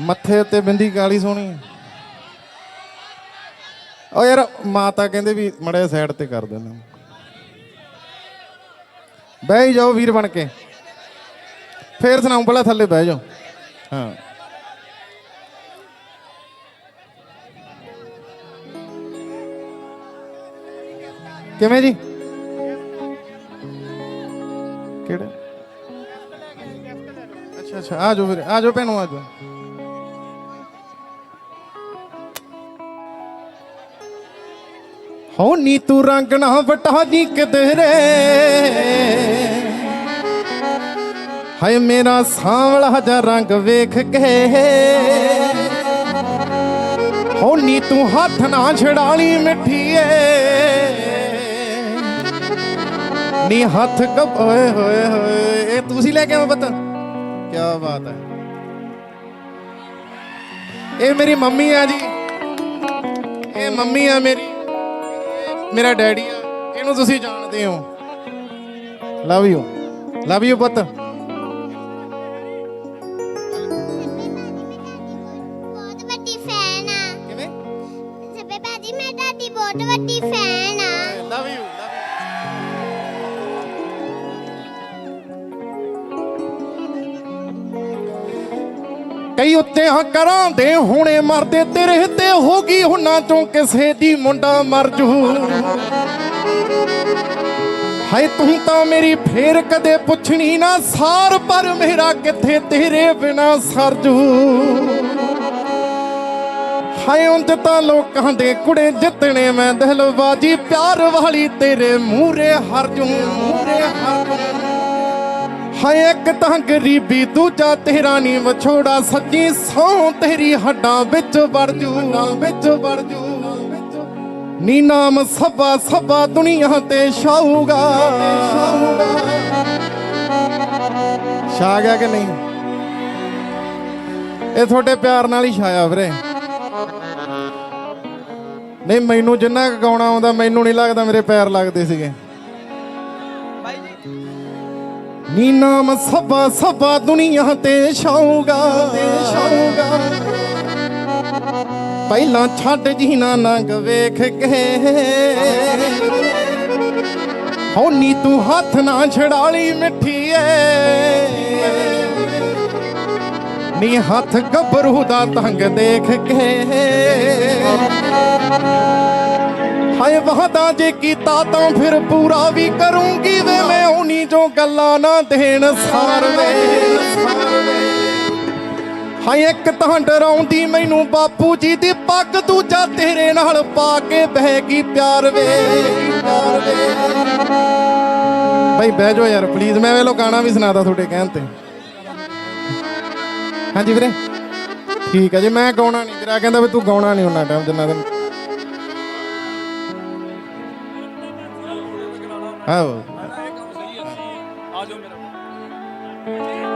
ਮੱਥੇ ਉੱਤੇ ਬਿੰਦੀ ਕਾਲੀ ਸੋਹਣੀ ਓ ਯਾਰ, ਮਾਤਾ ਕਹਿੰਦੇ ਵੀ ਮੜੇ ਸਾਈਡ ਤੇ ਕਰ ਦੇਣਾ ਬਹਿ ਜਾਓ ਵੀਰ ਬਣ ਕੇ। ਫੇਰ ਸੁਣਾਉਂ ਪਹਿਲਾਂ ਥੱਲੇ ਬਹਿ ਜਾਓ। ਹਾਂ। ਕਿਵੇਂ ਜੀ? ਕਿਹੜੇ? ਅੱਛਾ ਅੱਛਾ, ਆ ਜਾਓ ਫਿਰ ਆ ਜਾਓ ਭੈਣੋ, ਆ ਜਾਓ। ਹੋ ਨੀ ਤੂੰ ਰੰਗ ਨਾ ਵਟਾ ਜੀ ਕਿਧਰੇ ਹਾਏ ਮੇਰਾ ਸਾਂਵਲਾ ਜਾ ਰੰਗ ਵੇਖ ਕੇ। ਹੋ ਨੀ ਤੂੰ ਹੱਥ ਨਾ ਛੜਾਲੀ ਮਿੱਠੀਏ। ਨੀ ਹੱਥ ਕਬ ਓਏ ਹੋਏ ਹੋਏ ਇਹ ਤੁਸੀਂ ਲੈ ਕੇ ਆਓ ਪਤਾ। ਕੀ ਬਾਤ ਹੈ। ਇਹ ਮੇਰੀ ਮੰਮੀ ਆ ਜੀ। ਇਹ ਮੰਮੀ ਆ ਮੇਰੀ। ਮੇਰਾ ਡੈਡੀ ਆ ਇਹਨੂੰ ਤੁਸੀਂ ਜਾਣਦੇ ਹੋ। ਲਵ ਯੂ ਲਵ ਯੂ ਪੁੱਤ। ਬਹੁਤ ਵੱਡੀ ਫੈਨ ਆ। ਕਿਵੇਂ? ਸਭੇ ਭਾਜੀ ਮੈਂ ਤੁਹਾਡੀ ਬਹੁਤ ਵੱਡੀ ਕਈ ਉੱਤੇ ਹਾਂ ਕਰਾਂ ਦੇ, ਹੁਣੇ ਮਰਦੇ ਤੇਰੇ ਤੇ ਹੋ ਹੁਣਾਂ ਚੋਂ ਕਿਸੇ ਦੀ ਮੁੰਡਾ ਮਰ ਜੂ। ਹਾਏ ਤੂੰ ਤਾਂ ਮੇਰੀ ਫੇਰ ਕਦੇ ਪੁੱਛਣੀ ਨਾ, ਸਾਰ ਪਰ ਮੇਰਾ ਕਿੱਥੇ ਤੇਰੇ ਬਿਨਾ ਸਰਜੂ ਹਾਏ ਉਂਝ ਤਾਂ ਲੋਕਾਂ ਦੇ ਕੁੜੇ ਜਿੱਤਣੇ ਮੈਂ ਦਿਲਬਾਜੀ, ਪਿਆਰ ਵਾਲੀ ਤੇਰੇ ਮੂਰੇ ਹਰਜੂ ਮੂਰੇ ਹਰਜੂ ਹਾਏ ਇੱਕ ਤਾਂ ਗਰੀਬੀ, ਦੂਜਾ ਤੇਰਾ ਨਹੀਂ ਵਿਛੋੜਾ, ਸੱਚੀ ਸੌ ਤੇਰੀ ਹੱਡਾਂ ਵਿੱਚ ਵੜ ਜੂ। ਵਿੱਚ ਵੜ ਜੂ ਨੀ ਨਾਮ ਸਭਾ ਸਭਾ ਦੁਨੀਆ ਤੇ ਛਾਊਗਾ। ਛਾ ਗਿਆ ਕਿ ਨਹੀਂ? ਇਹ ਤੁਹਾਡੇ ਪਿਆਰ ਨਾਲ ਹੀ ਛਾਇਆ ਵੀਰੇ। ਨਹੀਂ, ਮੈਨੂੰ ਜਿੰਨਾ ਕੁ ਗਾਉਣਾ ਆਉਂਦਾ, ਮੈਨੂੰ ਨਹੀਂ ਲੱਗਦਾ ਮੇਰੇ ਪੈਰ ਲੱਗਦੇ ਸੀਗੇ। ਨੀ ਨਾਮ ਸਭਾ ਸਭਾ ਦੁਨੀਆ ਤੇ ਛਾਊਗਾ। ਛਾਊਗਾ ਪਹਿਲਾਂ ਛੱਡ ਜੀਨਾ ਨੰਗ ਵੇਖ ਕੇ। ਹੋ ਨੀ ਤੂੰ ਹੱਥ ਨਾ ਛੜਾਲੀ ਮਿੱਠੀਏ। ਨੀ ਹੱਥ ਗੱਭਰੂ ਦਾ ਤੰਗ ਦੇਖ ਕੇ। ਹਾਏ ਵਾਦਾ ਜੇ ਕੀਤਾ ਤਾਂ ਫਿਰ ਪੂਰਾ ਵੀ ਕਰੂੰਗੀ ਵੇ ਗੱਲਾਂ ਨਾ ਦੇਣ ਸਾਰਵੇ ਹਾਏ, ਇੱਕ ਤਾਂ ਡਰਾਉਂਦੀ ਮੈਨੂੰ ਬਾਪੂ ਜੀ ਦੀ ਪੱਗ, ਦੂਜਾ ਤੇਰੇ ਨਾਲ ਪਾ ਕੇ ਬਹਿ ਗਈ ਪਿਆਰ ਵੇ। ਪਿਆਰ ਬਹਿ ਜਾਓ ਯਾਰ ਪਲੀਜ਼ ਮੈਂ ਵੇਲੋ ਗਾਣਾ ਵੀ ਸੁਣਾਦਾ ਤੁਹਾਡੇ ਕਹਿਣ ਤੇ। ਹਾਂਜੀ ਵੀਰੇ। ਠੀਕ ਹੈ ਜੀ, ਮੈਂ ਗਾਉਣਾ ਨਹੀਂ ਵੀਰਾ। ਕਹਿੰਦਾ ਵੀ ਤੂੰ ਗਾਉਣਾ ਨਹੀਂ ਉਹਨਾਂ ਟਾਈਮ ਜਿੰਨਾ ਦਿਨ। ਆਓ ਆ ਜਾਓ ਮੇਰਾ